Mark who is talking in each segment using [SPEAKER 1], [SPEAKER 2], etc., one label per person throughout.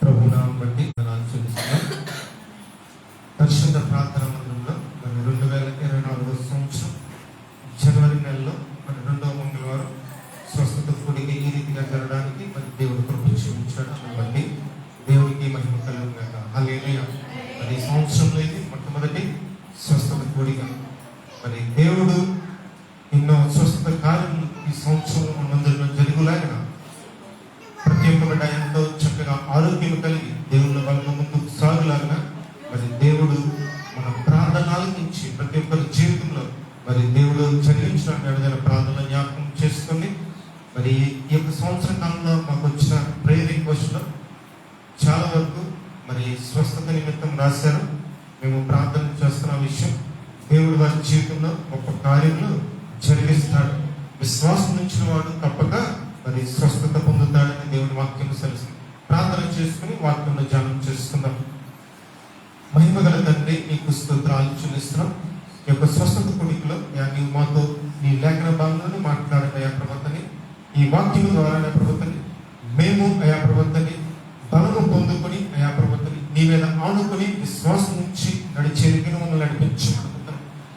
[SPEAKER 1] ప్రభునామం బట్టి వందనాలు చెల్లిస్తున్నాం పరిశుద్ధ ప్రార్థన దేవుడు చదివించిన విడుదల ప్రార్థన జ్ఞాపకం చేసుకొని మరి ఈ యొక్క సంవత్సర కాలంలో మాకు వచ్చిన ప్రేయర్ రిక్వెస్ట్లో చాలా వరకు మరి స్వస్థత నిమిత్తం రాశారు. మేము ప్రార్థన చేస్తున్న విషయం దేవుడు వారి జీవితంలో ఒక కార్యంలో జరిగిస్తాడు. విశ్వాసం ఉంచిన వాడు తప్పక మరి స్వస్థత పొందుతాడని దేవుడు వాక్యం సరిస్తుంది ప్రార్థన చేసుకుని వాక్యంలో ధ్యానం చేసుకుందాం. మహిమ గల తండ్రి నీకు స్తోత్రాలు చెల్లిస్తున్నాం. యొక్క స్వస్థత కొనికలో నీవు మాతో నీ లేఖన భాగంలోనే మాట్లాడిన అయా ప్రవర్తని. ఈ వాక్యం ద్వారా అయా ప్రవర్తని. మేము అయా ప్రవర్తని. బలము పొందుకొని అయా ప్రవర్తని. నీ మీద ఆనుకొని విశ్వాసం నుంచి నడిచేరికి మమ్మల్ని నడిపించి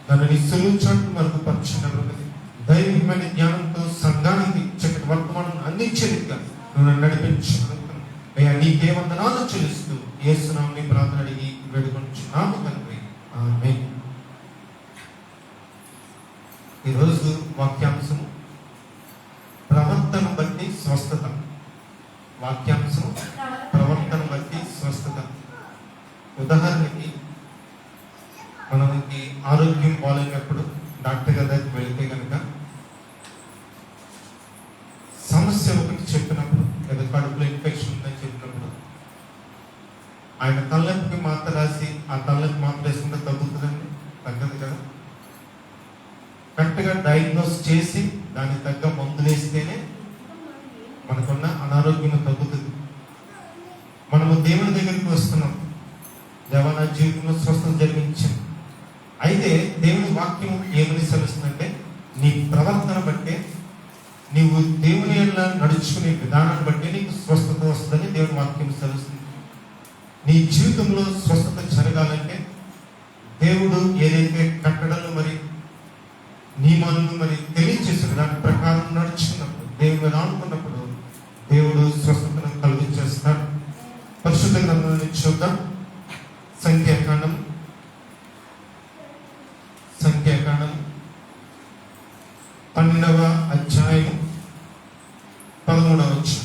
[SPEAKER 1] దాన్ని నీ సులువు చాటు మనకు పరిచిన ప్రగతి దైవికమైన జ్ఞానంతో సంఘానికి చక్కటి వర్తమానం అందించేదిగా నువ్వు నన్ను నడిపించుకుంటున్నాం అయ్యా నీకే వందనాలు చెల్లిస్తూ ఏసునామని ప్రార్థన అడిగి వేడుకొంచున్నాము తండ్రి. ఆమె ఈరోజు వాక్యాంశం ప్రవర్తన బట్టి స్వస్థత. వాక్యాంశం ప్రవర్తన బట్టి స్వస్థత. ఉదాహరణకి మనకి ఆరోగ్యం బాగాలేనప్పుడు డాక్టర్ గారి దగ్గరికి వెళితే కనుక సమస్య ఒకటి చెప్పినప్పుడు లేదా కడుపులో ఇన్ఫెక్షన్ ఉందని చెప్పినప్పుడు ఆయన డయాగ్నోస్ చేసి దానికి తగ్గ మందులు వేస్తేనే మనకున్న అనారోగ్యం తగ్గుతుంది. మనము దేవుని దగ్గరికి వస్తున్నాం. దేవన జీవితంలో స్వస్థత జరిగించింది అయితే దేవుని వాక్యం ఏమని సెలవుస్తుందంటే నీ ప్రవర్తన బట్టే నీవు దేవుని నడుచుకునే విధానాన్ని బట్టి నీకు స్వస్థత వస్తుందని దేవుని వాక్యం సెలవుస్తుంది. నీ జీవితంలో స్వస్థత జరగాలంటే దేవుడు ఏదైతే కట్టడలు మరి నియమాలను మరి తెలియచేసిన దాని ప్రకారం నడుచుకున్నప్పుడు దేవుడు అనుకున్నప్పుడు దేవుడు స్వస్థతను కలుగు చేస్తాడు పరిశుద్ధ గ్రంథాన్ని చూద్దాం సంఖ్యాకాండం సంఖ్యాకాండం పన్నెండవ అధ్యాయం పదమూడవ వచ్చి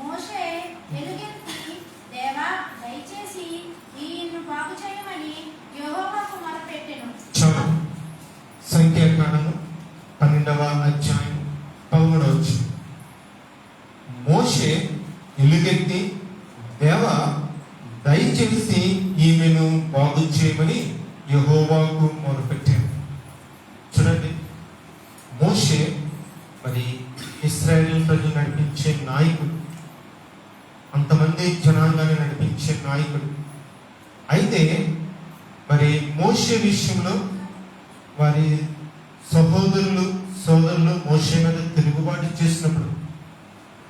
[SPEAKER 2] మోషే ఎలుగెత్తి దేవా దయచేసి ఈయన్ను బాగు చేయమని యెహోవాకు మొరపెట్టెను
[SPEAKER 1] చాలు సంఖ్యాకాండము పన్నెండవ అధ్యాయం పదమూడవ వచ్చి మోషే ఎలుగెత్తి దేవ దయచేసి ఈమెను బాగు చేయమని యహోవాకు మొరపెట్టాను. చూడండి మోషే మరి ఇస్రాయేల్ ప్రజలు నడిపించే నాయకుడు. అంతమంది జనాంగాన్ని నడిపించే నాయకుడు. అయితే మరి మోషే విషయంలో వారి సహోదరులు సోదరులు మోషే మీద తిరుగుబాటు చేసినప్పుడు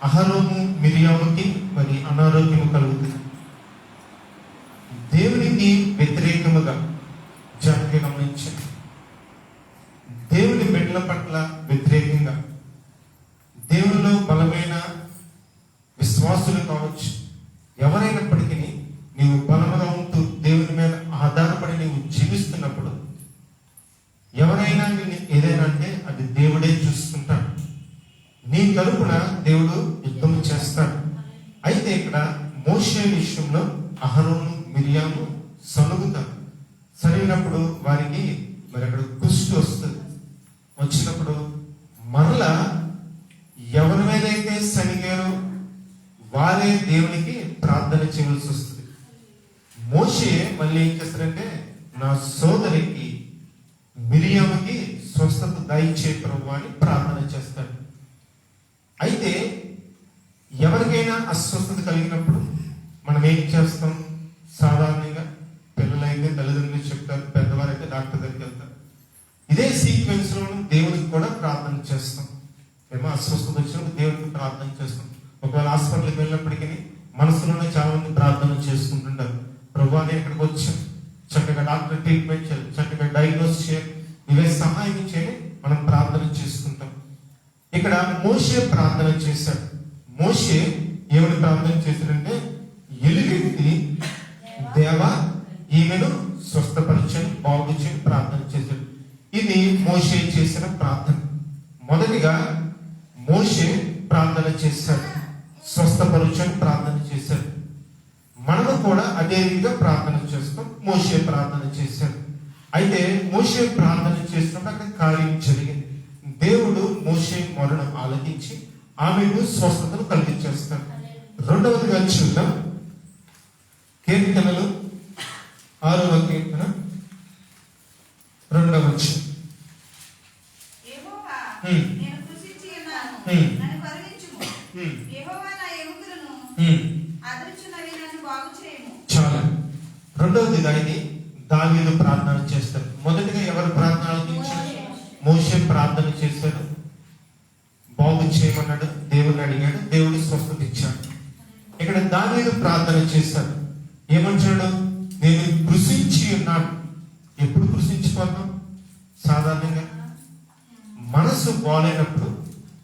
[SPEAKER 1] అహరోము మిరియాముకి మరి అనారోగ్యం కలుగుతుంది. దేవునికి వ్యతిరేకముగా జాగ్రత్త గమనించండి దేవుని బిడ్డల పట్ల వ్యతిరేకంగా దేవునిలో బలమైన విశ్వాసులు కావచ్చు ఎవరైనా నీవు బలముగా ఉంటూ దేవుని మీద ఆధారపడి నీవు జీవిస్తున్నప్పుడు ఎవరైనా నిన్ను ఏదైనా అంటే అది దేవుడే చూసుకుంటాడు నీ తరపున దేవుడు యుద్ధం చేస్తాడు అయితే ఇక్కడ మోషే విషయంలో అహరోను మిరియాము సనుగుతారు సరిగినప్పుడు వారికి మరి అక్కడ కుష్టి వస్తుంది వచ్చినప్పుడు మరలా ఎవరి మీదైతే సనిగారో వారే దేవునికి ప్రార్థన చేయవలసి వస్తుంది మోషే మళ్ళీ ఏం చేస్తారంటే నా సోదరికి మిరియాముకి స్వస్థత దయచే ప్రభు అని ప్రార్థన చేస్తాడు. అయితే ఎవరికైనా అస్వస్థత కలిగినప్పుడు మనం ఏం చేస్తాం? సాధారణంగా పిల్లలైతే తల్లిదండ్రులు చెప్తారు పెద్దవారైతే డాక్టర్ దగ్గరికి వెళ్తారు. ఇదే సీక్వెన్స్లో దేవునికి కూడా ప్రార్థన చేస్తాం. ఏమో అస్వస్థత వచ్చినప్పుడు దేవునికి ప్రార్థన చేస్తాం. ఒకవేళ హాస్పిటల్కి వెళ్ళినప్పటికీ మనసులోనే చాలా మంది ప్రార్థన చేసుకుంటుంటారు. ప్రభు ఇక్కడికి వచ్చాం? చక్కగా డాక్టర్ ట్రీట్మెంట్ చేయాలి చక్కగా డయాగ్నోస్ చేయాలి. ఇవే సహాయం చేయాలి మనం ప్రార్థన చేసుకుంటాం మోసే ప్రార్థన చేశాడు. మోసే ఏమని ప్రార్థన చేశాడంటే ఎలుగెత్తి దేవా ఈమెను స్వస్థపరిచని బాగు చేయని ప్రార్థన చేశాడు. ఇది మోసే చేసిన ప్రార్థన. మొదటిగా మోసే ప్రార్థన చేశాడు. స్వస్థపరుచని ప్రార్థన చేశాడు. మనము కూడా అదే విధంగా ప్రార్థన చేస్తాం. మోసే ప్రార్థన చేశాడు. అయితే మోసే ప్రార్థన చేస్తున్నాక అక్కడ కార్యం జరిగింది. దేవుడు మోషే మొరను ఆలకించి ఆమెను స్వస్థతను కలిగించేస్తాడు రెండవదిగా చూద్దాం. కీర్తనలు ఆరవ కీర్తన రెండవ. చాలా. రెండవదిగా ఇది దావీదు ప్రార్థన చేస్తారు మొదటిగా ఎవరు ప్రార్థన మోషే ప్రార్థన చేశాడు. బాగు చేయమన్నాడు దేవుడిని అడిగాడు దేవుడు స్వస్థత ఇచ్చాడు. ఇక్కడ దావీదు ప్రార్థన చేశాడు ఏమంటాడు? నేను కృషించి ఉన్నాను. ఎప్పుడు కృషించుకున్నాం సాధారణంగా మనసు బాగాలేనప్పుడు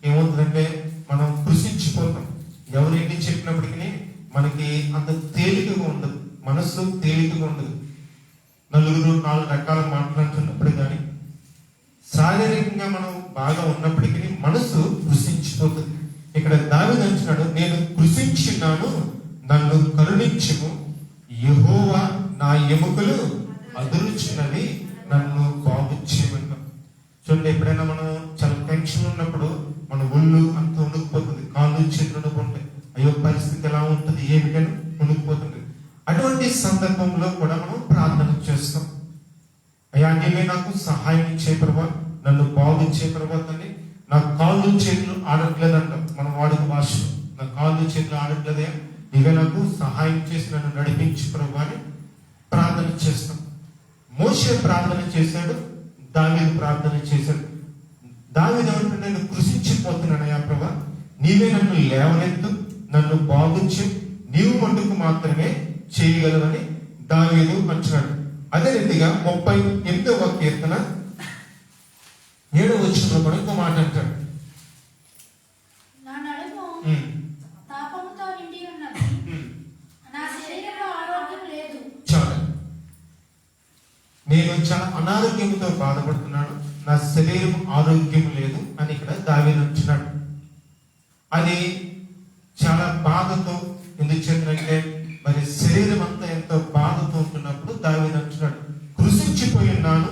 [SPEAKER 1] ఏమవుతుందంటే మనం కృషించిపోతాం. ఎవరేంటి చెప్పినప్పటికీ మనకి అంత తేలికగా ఉండదు. మనస్సు తేలికగా ఉండదు. నలుగురు నాలుగు రకాల మాట మనం బాగా ఉన్నప్పటికీ మనసు కృషించిపోతుంది ఇక్కడ దావి అంటున్నాడు నేను కృషించున్నాను నన్ను కరుణించుము. యహోవా నా ఎముకలు అదురుచున్నవి నన్ను బాగు చేయమన్నా చూడండి ఎప్పుడైనా మనం చాలా టెన్షన్ ఉన్నప్పుడు మన ఒళ్ళు అంత ఉణుకుపోతుంది కాళ్ళు చేతులు ఉణుకుంటాయి అయ్యో పరిస్థితి ఎలా ఉంటుంది ఏమిటని ఉణుకుపోతుంది అటువంటి సందర్భంలో కూడా మనం ప్రార్థన చేస్తాం. అయ్యా నీవే నాకు సహాయం ఇచ్చే ప్రభావం నన్ను బాగు చే ప్రభాతని నా కాళ్ళు చేతులు ఆడట్లేదంట మన వాడుక భాషలో. నా కాళ్ళు చేతులు ఆడట్లేదే. నీవే నాకు సహాయం చేసి నన్ను నడిపించి ప్రభా అని ప్రార్థన చేస్తాం. మోసే ప్రార్థన చేశాడు దావీదు ప్రార్థన చేశాడు. దావీదు ఏమంటే నేను కృషించిపోతున్నానయ్యా ప్రభా నీవే నన్ను లేవనెత్తు నన్ను బాగుంచు నీవు మట్టుకు మాత్రమే చేయగలవని దావీదు అంటున్నాడు. అదే రీతిగా ముప్పై ఎనిమిదవ కీర్తన ఏడవ వచ్చిన కూడా ఇంకో మాట అంటాడు. నేను చాలా అనారోగ్యంతో బాధపడుతున్నాను. నా శరీరం ఆరోగ్యం లేదు అని ఇక్కడ అంటున్నాడు. అది చాలా బాధతో ఎందుకు మరి శరీరం అంతా ఎంతో బాధతో ఉంటున్నప్పుడు దావీదు అంటున్నాడు. కృషించిపోయి ఉన్నాను.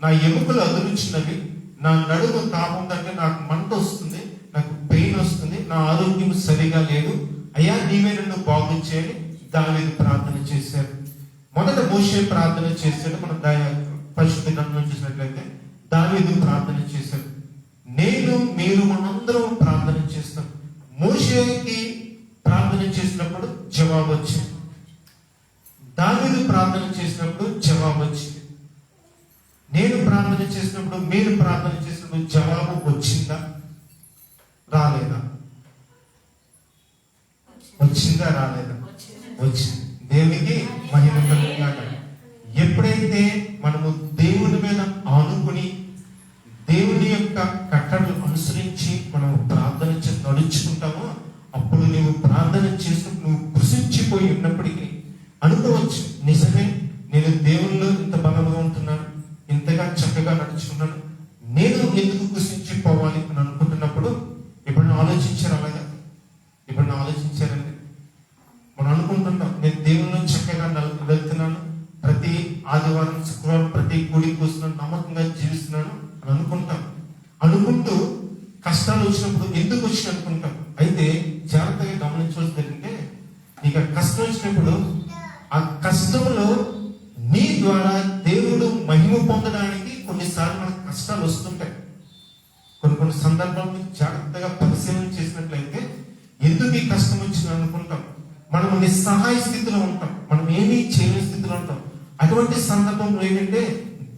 [SPEAKER 1] నా ఎముకలు అదురుచినవి నా నడుము తాపం నాకు మంట వస్తుంది నాకు పెయిన్ వస్తుంది నా ఆరోగ్యం సరిగా లేదు. అయ్యా నీవే నన్ను బాగు చేయని దావీదు ప్రార్థన చేశారు. మొదట మోసే ప్రార్థన చేశాడు. మనం దా- పరిశుద్ధ గ్రంథంలో చూసినట్లయితే దావీదు ప్రార్థన చేశాడు. నేను మీరు మనందరం ప్రార్థన చేస్తాం. మోసేకి ప్రార్థన చేసినప్పుడు జవాబు వచ్చింది. దావీదు ప్రార్థన నేను ప్రార్థన చేసినప్పుడు మీరు ప్రార్థన చేసినప్పుడు జవాబు వచ్చిందా? రాలేదా? వచ్చిందా రాలేదా? వచ్చింది దేవునికి మహిమ కలుగుగాక. ఎప్పుడైతే మనము దేవుని మీద ఆనుకుని దేవుని యొక్క కట్టడలు అనుసరించి మనం ప్రార్థన చేసి నడుచుకుంటామో అప్పుడు నువ్వు ప్రార్థన చేసి నువ్వు కృషించిపోయి ఉన్నప్పటికీ అనుకోవచ్చు నిజమే నేను దేవునిలో ఇంత బలంగా ఉంటున్నాను ఇంతగా చక్కగా నడుచుకున్నాను నేను ఎందుకు కృషించిపోవాలి అని అనుకుంటున్నప్పుడు ఎప్పుడైనా ఆలోచించారు అలాగా ఎప్పుడైనా ఆలోచించారండి మనం అనుకుంటున్నాం నేను దేవుళ్ళు చక్కగా నల్- వెళ్తున్నాను ప్రతి ఆదివారం శుక్రవారం ప్రతి గుడికి వస్తున్నాను నమ్మకంగా జీవిస్తున్నాను అని అనుకుంటాం. అనుకుంటూ కష్టాలు వచ్చినప్పుడు ఎందుకు వచ్చి అనుకుంటాం? అయితే జాగ్రత్తగా గమనించవలసింది ఏంటంటే నీకు కష్టం వచ్చినప్పుడు ఆ కష్టంలో నీ ద్వారా దేవుడు మహిమ పొందడానికి కొన్నిసార్లు మనకు కష్టాలు వస్తుంటాయి. కొన్ని కొన్ని సందర్భాలను జాగ్రత్తగా పరిశీలన చేసినట్లయితే ఎందుకు ఈ కష్టం వచ్చింది అనుకుంటాం? మనం నిస్సహాయ స్థితిలో ఉంటాం. మనం ఏమీ చేయని స్థితిలో ఉంటాం. అటువంటి సందర్భంలో ఏంటంటే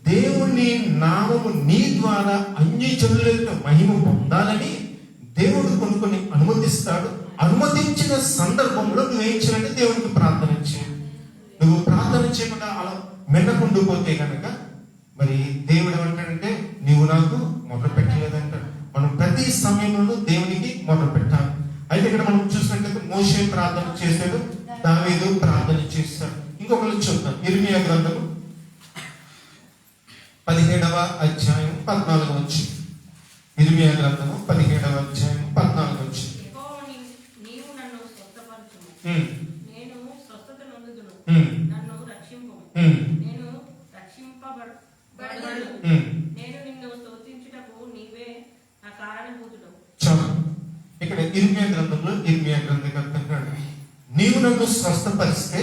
[SPEAKER 1] దేవుని నామము నీ ద్వారా అన్ని జనుల మహిమ పొందాలని దేవుడు కొన్ని కొన్ని అనుమతిస్తాడు. అనుమతించిన సందర్భంలో నువ్వేం చేయాలంటే దేవునికి ప్రార్థన చేయాలి నువ్వు ప్రార్థన చేయకుండా అలా మిన్నకుండిపోతే కనుక మరి దేవుడు ఏమంటాడంటే నీవు నాకు మొదలు పెట్టలేదంటాడు. మనం ప్రతి సమయంలో దేవునికి మొదలు పెట్టాలి. అయితే ఇక్కడ మనం చూసినట్లయితే మోసే ప్రార్థన చేశాడు దావీదు ప్రార్థన చేశాడు. ఇంకొకరు చూద్దాం ఇర్మియా గ్రంథము పదిహేడవ అధ్యాయం పద్నాలుగు వచ్చి ఇర్మియా గ్రంథము పదిహేడవ అధ్యాయం పద్నాలుగు వచ్చి ఇక్కడ ఇర్మియా గ్రంథంలో ఇర్మియా గ్రంథకర్త అంటాడు నీవు నన్ను స్వస్థపరిస్తే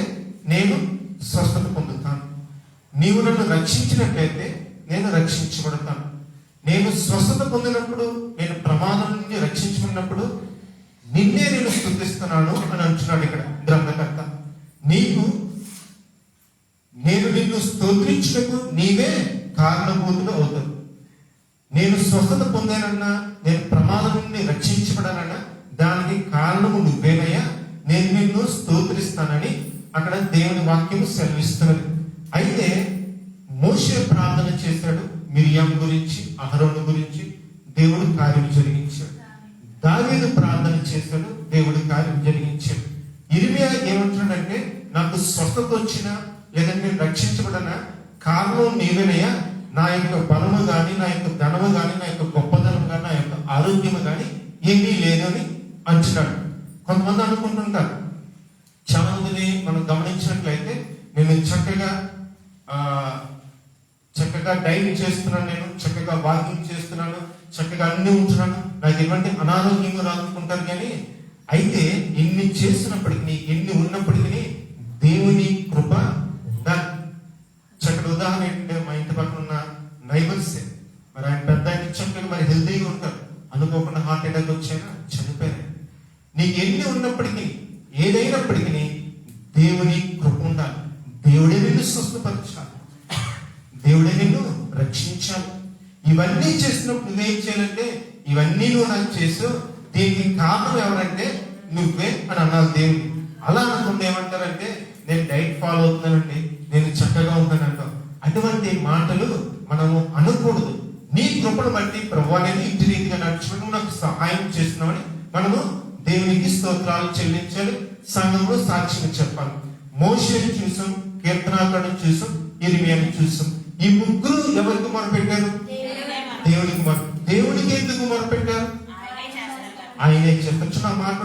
[SPEAKER 1] నేను స్వస్థత పొందుతాను. నీవు నన్ను రక్షించినట్లయితే నేను రక్షించబడతాను. నేను స్వస్థత పొందినప్పుడు నేను ప్రమాదం నుండి రక్షించుకున్నప్పుడు నిన్నే నేను స్థుతిస్తున్నాను అని అంటున్నాడు ఇక్కడ గ్రంథకర్త. నీకు నేను నిన్ను స్తోత్రించుటకు నీవే కారణభూతులు అవుతావు. నేను స్వస్థత పొందానన్నా నేను ప్రమాదం నుండి రక్షించబడానన్నా దానికి కారణము నువ్వేనయ్యా. నేను నిన్ను స్తోత్రిస్తానని అక్కడ దేవుని వాక్యం సెలవిస్తున్నది. అయితే మోసే ప్రార్థన చేశాడు మిరియాం గురించి అహరోను గురించి దేవుడు కార్యం జరిగించాడు. దావీదు ప్రార్థన చేశాడు దేవుడు కార్యం జరిగించాడు. ఇరిమియా ఏమంటున్నాడంటే నాకు స్వస్థత వచ్చినా లేదంటే నేను రక్షించబడిన? కారణం నీవేనయ్యా. నా యొక్క బలము కానీ నా యొక్క ధనము కానీ నా యొక్క గొప్పతనం కానీ నా యొక్క ఆరోగ్యము కానీ ఏమీ లేదని అంటున్నాడు. కొంతమంది అనుకుంటుంటారు చాలా మందిని మనం గమనించినట్లయితే నేను చక్కగా ఆ చక్కగా చేస్తున్నాను నేను చక్కగా వాకింగ్ చేస్తున్నాను చక్కగా అన్ని ఉంటున్నాను నాకు ఎటువంటి అనారోగ్యంగా రాకుంటారు కానీ అయితే ఎన్ని చేసినప్పటికీ ఎన్ని ఉన్నప్పటికీ దేవుని కృప నా- చక్కటి ఉదాహరణ ఏంటంటే మా ఇంటి పక్కన ఉన్న నైబర్స్. మరి ఆయన పెద్ద ఆయన చక్కగా మరి హెల్తీగా ఉంటారు. అనుకోకుండా హార్ట్ అటాక్ వచ్చాయినా చనిపోయారు? నీకు ఎన్ని ఉన్నప్పటికీ ఏదైనప్పటికీ దేవుని కృప ఉండాలి దేవుడే నిన్ను స్వస్థపరచాలి దేవుడే నిన్ను రక్షించాలి ఇవన్నీ నువ్వేం చేయాలంటే ఇవన్నీ నువ్వు నాకు చేసావు దీనికి కారణం ఎవరంటే నువ్వే అని అన్నారు దేవుని అలా అనుకుంటే ఏమంటారంటే నేను డైట్ ఫాలో అవుతున్నానండి నేను చక్కగా ఉన్నానంటాం అటువంటి మాటలు మనము అనకూడదు. నీ కృపను బట్టి ప్రభు నేను ఇంటి రీతిగా నడుచుకుంటూ నాకు సహాయం చేస్తున్నామని మనము దేవునికి స్తోత్రాలు చెల్లించాలి సంఘంలో సాక్ష్యం చెప్పాలి. మోషేని చూసాం కీర్తనాకారుడు చూసాం ఇరిమియాని చూసాం. ఈ ముగ్గురు ఎవరికి మొరపెట్టారు. దేవునికి మొర దేవునికి ఎందుకు మొరపెట్టారు
[SPEAKER 3] ఆయనే చేస్తాడు
[SPEAKER 1] ఆయనే చెప్పచ్చు నా మాట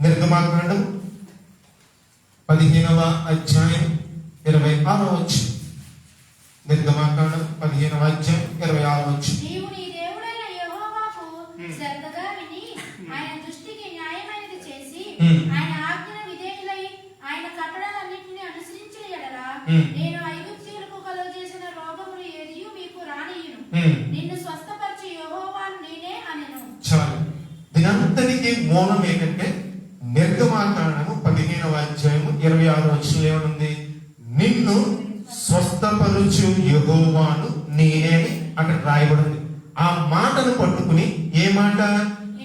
[SPEAKER 1] నిర్గమాకాండం పదిహేనవ అధ్యాయం ఇరవై ఆరో వచ్చి నిర్గమాకాండం పదిహేనవ అధ్యాయం ఇరవై ఆరో వచ్చి
[SPEAKER 2] నీవు నీ దేవుడైన యెహోవాకు. శ్రద్ధగా విని ఆయన దృష్టికి న్యాయమైనది చేసి. ఆయన ఆజ్ఞ విధేయులై ఆయన కట్టడాలన్నింటినీ అనుసరించిన ఎడల. నేను ఐగుప్తీయులకు కలుగజేసిన రోగములు ఏదియు మీకు రానియును
[SPEAKER 1] హ్మ్.
[SPEAKER 2] నిన్ను స్వస్థపరిచి యెహోవాను నేనే అనెను
[SPEAKER 1] చాలు దీనంతటికి మూలం ఏంటంటే నిర్గమాకాండము పదిహేనవ అధ్యాయము ఇరవై ఆరు వచ్చినలో ఏమనుంది? నిన్ను స్వస్థపరుచు యహోవాను నేనే అక్కడ రాయబడింది. ఆ మాటను పట్టుకుని ఏ మాట?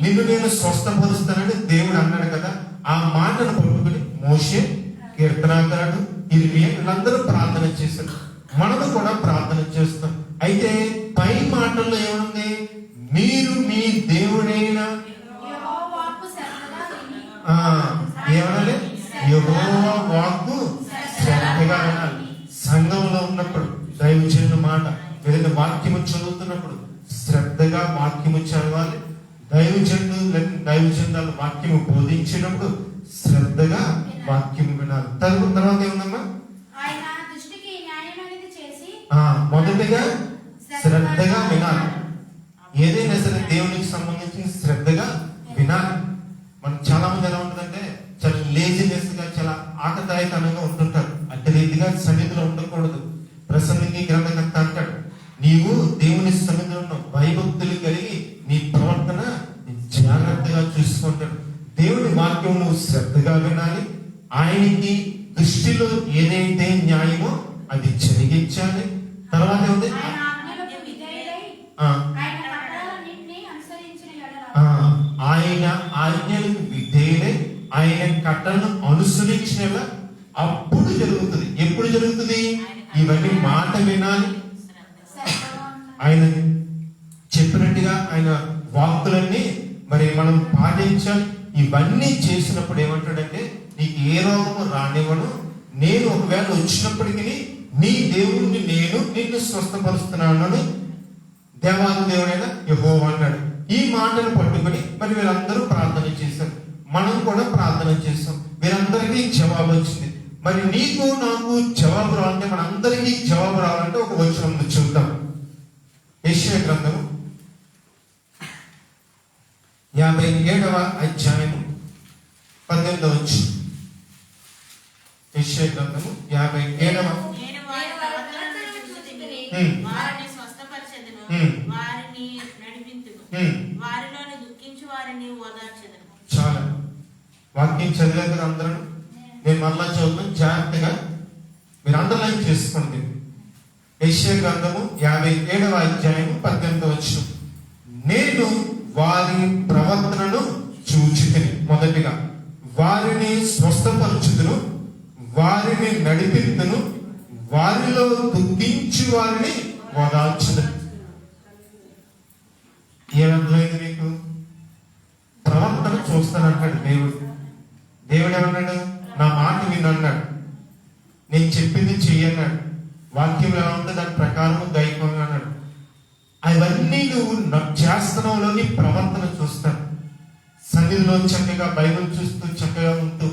[SPEAKER 1] నిన్ను నేను స్వస్థపరుస్తానని దేవుడు అన్నాడు కదా ఆ మాటను పట్టుకుని మోషే కీర్తనాకారుడు ఇర్మియా వీళ్ళందరూ ప్రార్థన చేశారు. మనము కూడా ప్రార్థన చేస్తాం. అయితే పై మాటల్లో ఏముంది మీరు మీ దేవుడైన ఏమనాలి యెహోవా వాక్కు శ్రద్ధగా వినాలి. సంఘంలో ఉన్నప్పుడు దైవజనుల మాట ఏదైనా వాక్యము చదువుతున్నప్పుడు శ్రద్ధగా వాక్యము చదవాలి. దైవజనులు దైవజనుల వాక్యము బోధించినప్పుడు శ్రద్ధగా వాక్యము వినాలి తర్వాత తర్వాత ఏముందమ్మా
[SPEAKER 2] ఆయన దృష్టికి న్యాయమైనది చేసి
[SPEAKER 1] ఆ మొదటిగా శ్రద్ధగా వినాలి ఏదైనా సరే దేవునికి సంబంధించిన శ్రద్ధగా వినాలి మనం చాలా మంది ఎలా ఉంటుందంటే చాలా లేజినెస్గా చాలా ఆకతాయితనంగా ఉంటుంటారు అట్టి రీతిగా సన్నిధిలో ఉండకూడదు ప్రసంగికి గ్రంథకర్త అంటాడు నీవు దేవుని సన్నిధిలో ఉన్న భయభక్తులు కలిగి నీ ప్రవర్తన జాగ్రత్తగా చూసుకుంటాడు దేవుని వాక్యం నువ్వు శ్రద్ధగా వినాలి. ఆయనకి దృష్టిలో ఏదైతే న్యాయమో అది జరిగించాలి. తర్వాత ఏముంది?
[SPEAKER 2] ఆయన ఆజ్ఞలకు విధేయులై ఆయన కట్టడాలన్నింటినీ అనుసరించిన ఎడల.
[SPEAKER 1] ఇవన్నీ చేసినప్పుడు ఏమంటాడంటే నీకు ఏ రోగము రానివ్వను. నేను ఒకవేళ వచ్చినప్పటికీ నీ దేవుణ్ణి నేను నిన్ను స్వస్థపరుస్తున్నాను అని దేవాది దేవుడైన యహో అన్నాడు. ఈ మాటను పట్టుకొని మరి వీళ్ళందరూ ప్రార్థన చేశారు. మనం కూడా ప్రార్థన చేస్తాం వీరందరికీ జవాబు వచ్చింది. మరి నీకు నాకు జవాబు రావాలంటే మనందరికీ జవాబు రావాలంటే ఒక వచనం ఉంది. చూద్దాం. యెషయా గ్రంథము యాభై ఏడవ అధ్యాయము. పద్దెనిమిదవ వచ్చి. యెషయా గ్రంథము యాభై ఏడవ. చాలా. వాక్యం చదివారు కదా అందరూ? నేను మరలా చదువుతాను. జాగ్రత్తగా మీరు అండర్లైన్ చేసుకోండి. యెషయా గ్రంథము యాభై ఏడవ అధ్యాయం పద్దెనిమిదవ వచ్చిన నేను వారి ప్రవర్తనను చూచితిని. మొదటిగా వారిని స్వస్థపరచుదును వారిని నడిపిద్దును వారిలో దుఃఖించి వారిని వదాల్చుదు ఏమర్థమైంది మీకు? ప్రవర్తన చూస్తానంటాడు దేవుడు. దేవుడు ఏమన్నాడు? నా మాట వినన్నాడు నేను చెప్పింది చెయ్యన్నాడు వాక్యం ఎలా ఉంటే దాని ప్రకారం దైవం అన్నాడు. అవన్నీ నువ్వు న- చేస్తున్నావులోని ప్రవర్తన చూస్తాను. సన్నిధిలో చక్కగా బైబిల్ చూస్తూ చక్కగా ఉంటూ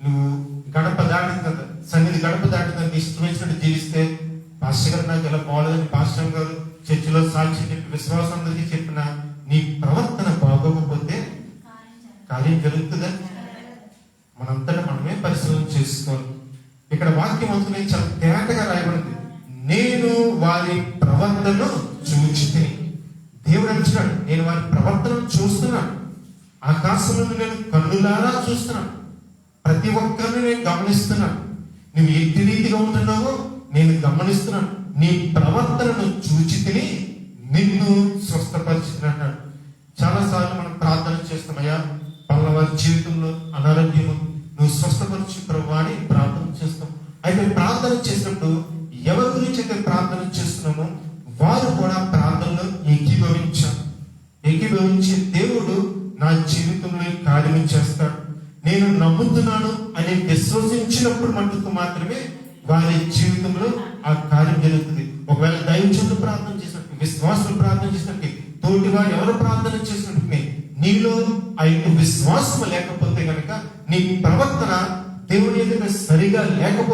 [SPEAKER 1] నువ్వు గడప దాటుతుంది సన్నిధి గడప దాటుతుంది నీ ఇష్టం వచ్చినట్టు జీవిస్తే పాస్టర్ గారు నాకు ఇలా బాగలేదని పాస్టర్ గారు చర్చిలో సాక్షి చెప్పి విశ్వాసం అందరికీ చెప్పిన నీ ప్రవర్తన బాగోకపోతే
[SPEAKER 2] కార్యం
[SPEAKER 1] జరుగుతుందా? మనంతటా మనమే పరిశీలన చేసుకోవాలి. ఇక్కడ వాక్యం అవుతుంది చాలా ఆకాశం నుండి నేను కన్నులారా చూస్తున్నాను. ప్రతి ఒక్కరిని నేను గమనిస్తున్నాను. నువ్వు ఎట్టి రీతిగా ఉంటున్నావో నేను గమనిస్తున్నాను. నీ ప్రవర్తనను చూచి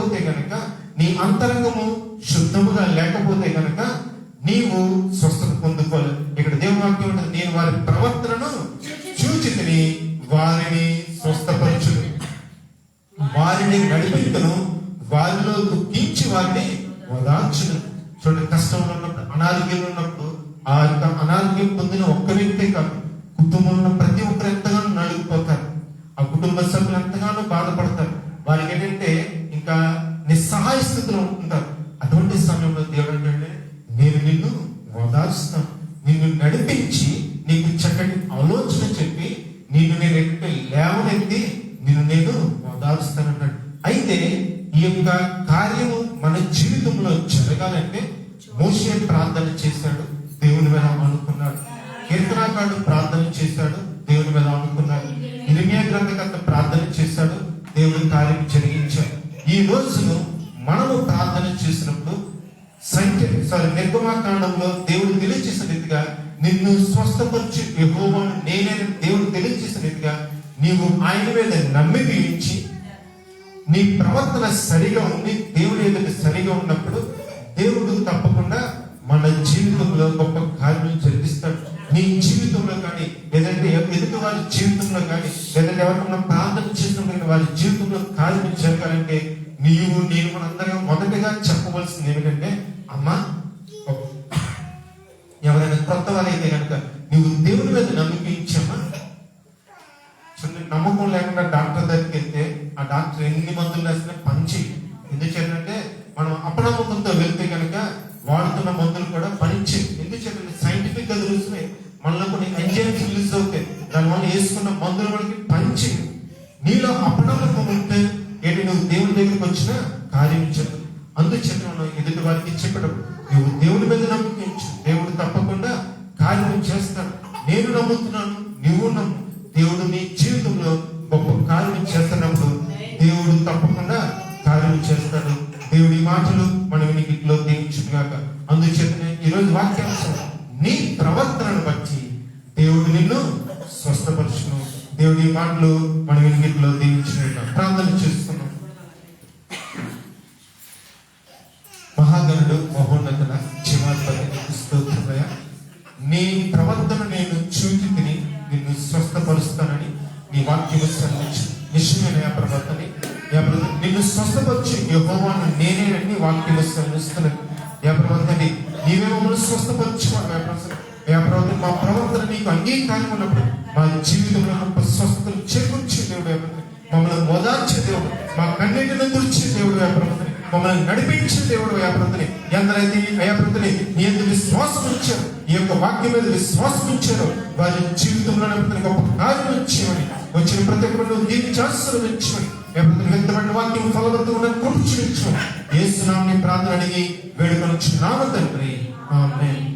[SPEAKER 1] లేకపోతే కనుక నీ అంతరంగము శుద్ధముగా లేకపోతే కనుక నీవు స్వస్థత పొందుకోవాలి ఇక్కడ దేవుని ఉంటుంది నేను వారి ప్రవర్తనను చూచితిని వారిని స్వస్థపరచును వారిని నడిపించను వారిలో దుఃఖించి వారిని ఓదార్చును చూడండి కష్టంలో ఉన్నప్పుడు అనారోగ్యంలో ఉన్నప్పుడు ఆ యొక్క అనారోగ్యం పొందిన ఒక్క వ్యక్తే కాదు కుటుంబంలో ఉన్న ప్రతి ఒక్కరు ఎంతగానో నలిగిపోతారు. ఆ కుటుంబ సభ్యులు ఎంతగానో బాధపడతారు. వారికి ఏంటంటే ఇంకా నిస్సహాయ స్థితిలో ఉంటుంటారు అటువంటి సమయంలో దేవుడు అంటే నేను నిన్ను ఓదార్స్తాను నిన్ను నడిపించి నీకు చక్కటి ఆలోచన చెప్పి నిన్ను నేను ఎక్కడ లేవనెత్తి నిన్ను నేను ఓదారుస్తానన్నాడు. అయితే ఈ యొక్క కార్యము మన జీవితంలో జరగాలంటే మోసే ప్రార్థన చేశాడు. దేవుని మీద అనుకున్నాడు. కీర్తనాకారుడు ప్రార్థన చేశాడు. సారీ నిర్గమాకాండంలో దేవుడు తెలియచేసిన రీతిగా నిన్ను స్వస్థపరిచి యహోవాను నేనే దేవుడు తెలియచేసిన రీతిగా నీవు ఆయన మీద నమ్మిక ఇచ్చి నీ ప్రవర్తన సరిగా ఉండి దేవుడి ఎదుట సరిగా ఉన్నప్పుడు దేవుడు తప్పకుండా మన జీవితంలో గొప్ప కార్యం జరిపిస్తాడు నీ జీవితంలో కానీ లేదంటే ఎదుటి వారి జీవితంలో కానీ లేదంటే ఎవరికైనా ప్రార్థన చేసినప్పుడు కానీ వారి జీవితంలో కార్యం జరగాలంటే నీవు నేను మనందరం మొదటగా చెప్పవలసింది ఏమిటంటే అమ్మా ఎవరైనా కొత్త వారైతే కనుక నువ్వు దేవుని మీద నమ్మిక ఇచ్చామా చూడండి, నమ్మకం లేకుండా డాక్టర్ దగ్గరికి వెళ్తే ఆ డాక్టర్ ఎన్ని మందులు రాసినా పంచి. ఎందుచేతంటే మనం అపనమ్మకంతో వెళ్తే కనుక వాడుతున్న మందులు కూడా పంచి. ఎందుచేతంటే సైంటిఫిక్గా తెలుస్తున్నాయి మనలో కొన్ని ఎంజైమ్స్ రిలీజ్ అవుతాయి దానివల్ల వేసుకున్న మందులు మనకి పంచి. నీలో అపనమ్మకం ఉంటే ఏంటి? నువ్వు దేవుని దగ్గరికి వచ్చినా కార్యం చెప్పు అందుచేత మనం ఎదుటి వారికి చెప్పడం. నువ్వు దేవుని మీద నమ్మకించు దేవుడు తప్పకుండా కార్యం చేస్తాడు. నేను నమ్ముతున్నాను నువ్వు నమ్ము. దేవుడు నీ జీవితంలో గొప్ప కార్యం చేస్తాడు. మాటలు మన వినికిలో దీవించుగాక అందుచేతనే ఈరోజు వాక్యాంశం నీ ప్రవర్తనను బట్టి దేవుడు నిన్ను స్వస్థపరచును. దేవుడి మాటలు మన వినికిట్లో దీవించిన ప్రార్థన చేస్తున్నాం. మహాగణుడు మహోన్నతుల జీవాధిపతి స్తోత్రమయ నీ ప్రవర్తన నేను చూచి తిని నిన్ను స్వస్థపరుస్తానని నీ వాక్యము సెలవించు నిన్ను స్వస్థపరిచి యహోవాను నేనేనని అన్ని సెలవిస్తున్నాను యా ప్రవర్తని నీవే మమ్మల్ని స్వస్థపరచుకోవాలి యా ప్రవర్తన మా ప్రవర్తన నీకు అంగీకారం ఉన్నప్పుడు మా జీవితంలో గొప్ప స్వస్థతలు చేకూర్చే దేవుడు యా మమ్మల్ని ఓదార్చే దేవుడు మా కన్నీటిని తుడిచే దేవుడు యా మమ్మల్ని నడిపించే దేవుడు వ్యాప్రతని ఎందరైతే వ్యాప్రతని నీ ఎందుకు విశ్వాసం ఇచ్చారు ఈ యొక్క వాక్యం మీద విశ్వాసం ఉంచారు వారి జీవితంలో గొప్ప కార్యం వచ్చేవని వచ్చిన ప్రతి ఒక్కరు దీన్ని చేస్తారు ఎప్పుడు వ్యక్తమైన వాక్యం ఫలవంతం కూర్చుని యేసునామని ప్రార్థన అడిగి వేడుకొని నామ తండ్రి. ఆమేన్.